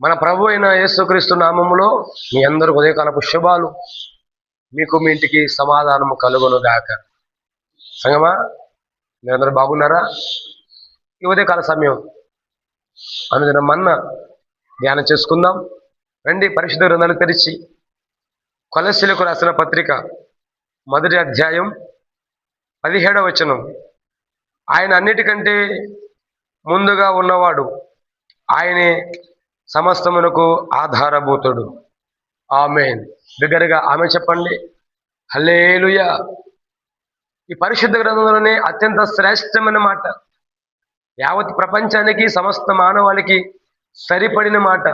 మన ప్రభు అయిన యేసుక్రీస్తు నామములో మీ అందరు ఉదయకాలపు శుభాలు. మీకు మీ ఇంటికి సమాధానము కలుగును గాక. సంగమా? మీరందరూ బాగున్నారా? ఈ ఉదయకాల సమయం అనుదిన మన్న ధ్యానం చేసుకుందాం. రండి పరిశుద్ధ గ్రంథాలు తెరిచి కొలశీలకు రాసిన పత్రిక మొదటి అధ్యాయం పదిహేడవ వచనం. ఆయన అన్నిటికంటే ముందుగా ఉన్నవాడు ఆయనే సమస్తమునకు ఆధారభూతుడు. ఆమె దగ్గరగా ఆమె చెప్పండి. హలేలుయ ఈ పరిశుద్ధ గ్రంథంలోనే అత్యంత శ్రేష్టమైన మాట. యావత్ ప్రపంచానికి సమస్త మానవాళికి సరిపడిన మాట.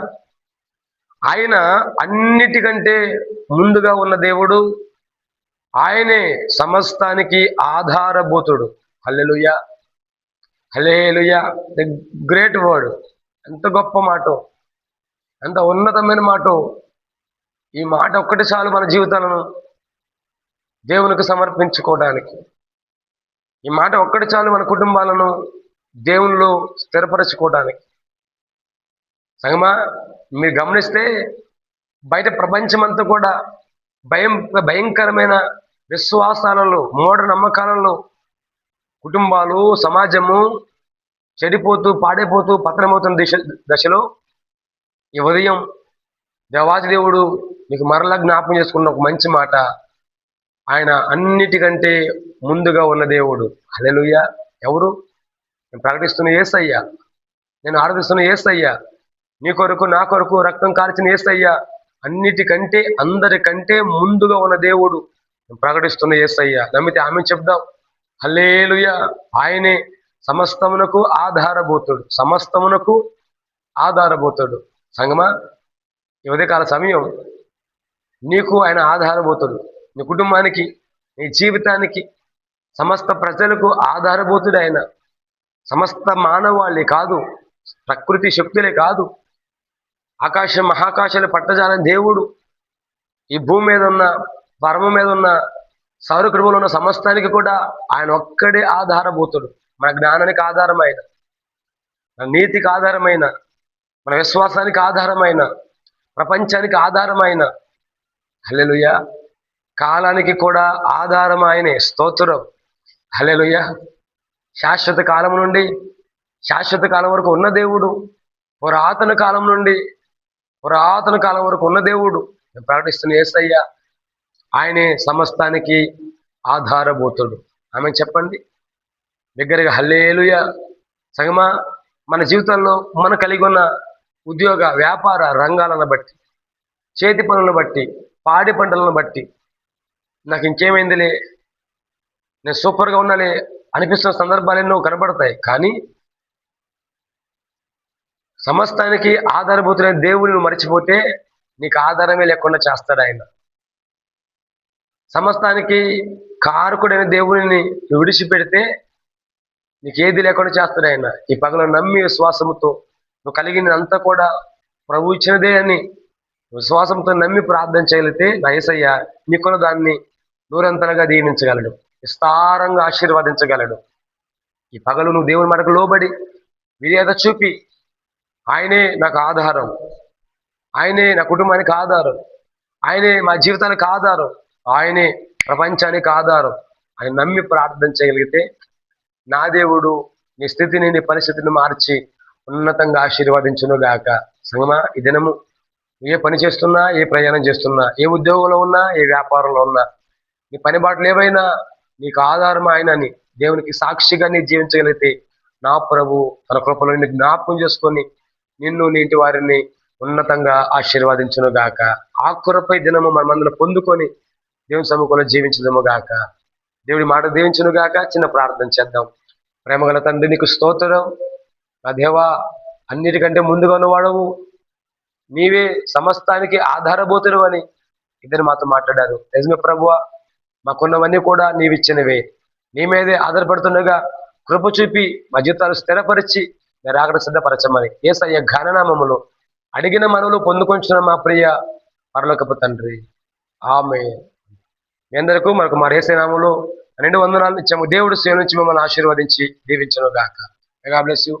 ఆయన అన్నిటికంటే ముందుగా ఉన్న దేవుడు. ఆయనే సమస్తానికి ఆధారభూతుడు. Hallelujah. Hallelujah the great word. ఎంత గొప్ప మాట. ఎంత ఉన్నతమైన మాట. ఈ మాట ఒక్కటి చాలు మన జీవితాలను దేవునికి సమర్పించుకోవడానికి. ఈ మాట ఒక్కటి చాలు మన కుటుంబాలను దేవునిలో స్థిరపరచుకోవడానికి. సంగమా మీరు గమనిస్తే బయట ప్రపంచమంతా కూడా భయం భయంకరమైన విశ్వాసాలలో మూఢ నమ్మకాలలో కుటుంబాలు సమాజము చెడిపోతూ పాడైపోతూ పతనమవుతున్న దిశ దశలో ఈ ఉదయం దేవాది దేవుడు మీకు మరలా జ్ఞాపకం చేసుకున్న ఒక మంచి మాట. ఆయన అన్నిటికంటే ముందుగా ఉన్న దేవుడు. అలెలుయ్య ఎవరు? నేను ప్రకటిస్తున్న ఏసయ్యా. నేను ఆరాధిస్తున్న ఏసయ్యా. నీ కొరకు నా కొరకు రక్తం కార్చిన ఏసయ్యా. అన్నిటికంటే అందరికంటే ముందుగా ఉన్న దేవుడు నేను ప్రకటిస్తున్న ఏసయ్యా. నమ్మితే ఆమె చెప్దాం. హల్లేలుయ. ఆయనే సమస్తమునకు ఆధారభూతుడు. సమస్తమునకు ఆధారభూతుడు. సంగమా? ఈ ఉదయకాల సమయం నీకు ఆయన ఆధారభూతుడు. నీ కుటుంబానికి నీ జీవితానికి సమస్త ప్రజలకు ఆధారభూతుడు ఆయన. సమస్త మానవాళ్ళే కాదు ప్రకృతి శక్తులే కాదు. ఆకాశం మహాకాశాలు పట్టజాలని దేవుడు. ఈ భూమి మీద ఉన్న పరమ మీద ఉన్న సౌర ఉన్న సమస్తానికి కూడా ఆయన ఒక్కడే ఆధారభూతుడు. మన జ్ఞానానికి ఆధారమైన నీతికి ఆధారమైన మన విశ్వాసానికి ఆధారమైన ప్రపంచానికి ఆధారమైన హలెలుయ కాలానికి కూడా ఆధారం ఆయనే స్తోత్రం. హలెలుయ శాశ్వత కాలం నుండి శాశ్వత కాలం వరకు ఉన్న దేవుడు పురాతన కాలం నుండి పురాతన కాలం వరకు ఉన్న దేవుడు. నేను ప్రకటిస్తున్న ఏసయ్య ఆయనే సమస్తానికి ఆధారభూతుడు. ఆమె చెప్పండి. దగ్గరగా హల్లేలుయ. సగమా మన జీవితంలో మన కలిగి ఉన్న ఉద్యోగ వ్యాపార రంగాలను బట్టి చేతి పనులను బట్టి పాడి పంటలను బట్టి నాకు ఇంకేమైందిలే? నేను సూపర్గా ఉన్నాలే అనిపిస్తున్న సందర్భాలు ఎన్నో కనబడతాయి. కానీ సమస్తానికి ఆధారభూతులైన దేవుని మర్చిపోతే నీకు ఆధారమే లేకుండా చేస్తాడు ఆయన. సమస్తానికి కారకుడైన దేవుని విడిచిపెడితే నీకు ఏది లేకుండా చేస్తాడు ఆయన. ఈ పగల నమ్మి విశ్వాసముతో నువ్వు కలిగినంతా కూడా ప్రభు ఇచ్చినదే అని విశ్వాసంతో నమ్మి ప్రార్థన చేయగలిగితే నయసయ్య నీకున్న దాన్ని నూరంతలుగా దీవించగలడు. విస్తారంగా ఆశీర్వదించగలడు. ఈ పగలు నువ్వు దేవుని మనకు లోబడి విధేయత చూపి ఆయనే నాకు ఆధారం. ఆయనే నా కుటుంబానికి ఆధారం. ఆయనే మా జీవితానికి ఆధారం. ఆయనే ప్రపంచానికి ఆధారం. ఆయన నమ్మి ప్రార్థన చేయగలిగితే నా దేవుడు నీ స్థితిని నీ పరిస్థితిని మార్చి ఉన్నతంగా ఆశీర్వదించును గాక. సంగమా ఈ దినము ఏ పని చేస్తున్నా ఏ ప్రయాణం చేస్తున్నా ఏ ఉద్యోగంలో ఉన్నా ఏ వ్యాపారంలో ఉన్నా నీ పని బాటలు ఏవైనా నీకు ఆధారం ఆయనని దేవునికి సాక్షిగా నీ జీవించగలిగితే నా ప్రభు తన కృపలో నీకు జ్ఞాపకం చేసుకొని నిన్ను నీటి వారిని ఉన్నతంగా ఆశీర్వాదించును గాక. ఆ కృపై దినము మనమందరం పొందుకొని దేవుని సముఖంలో జీవించదము గాక. దేవుడి మాట దీవించును గాక చిన్న ప్రార్థన చేద్దాం. ప్రేమగల తండ్రి నీకు స్తోత్రం. నా దేవా అన్నిటికంటే ముందుగా ఉన్నవాడవు. నీవే సమస్తానికి ఆధారభూతుడు అని ఇద్దరు మాతో మాట్లాడారు. నిజమే ప్రభువ మాకున్నవన్నీ కూడా నీవిచ్చినవే. నీ మీదే ఆధారపడుతుండగా కృప చూపి మా జీవితాలు స్థిరపరిచి మీరు ఆకడ సిద్ధపరచమని ఏసయ్య ఘననామములు అడిగిన మనవులు పొందుకొంచిన మా ప్రియ పరలోకపు తండ్రి. ఆమె మీ అందరికీ మనకు మా రేసనాములు రెండు వందనాలు ఇచ్చాము. దేవుడు సేవ నుంచి మిమ్మల్ని ఆశీర్వదించి దీవించను గాక బ్లెస్ యూ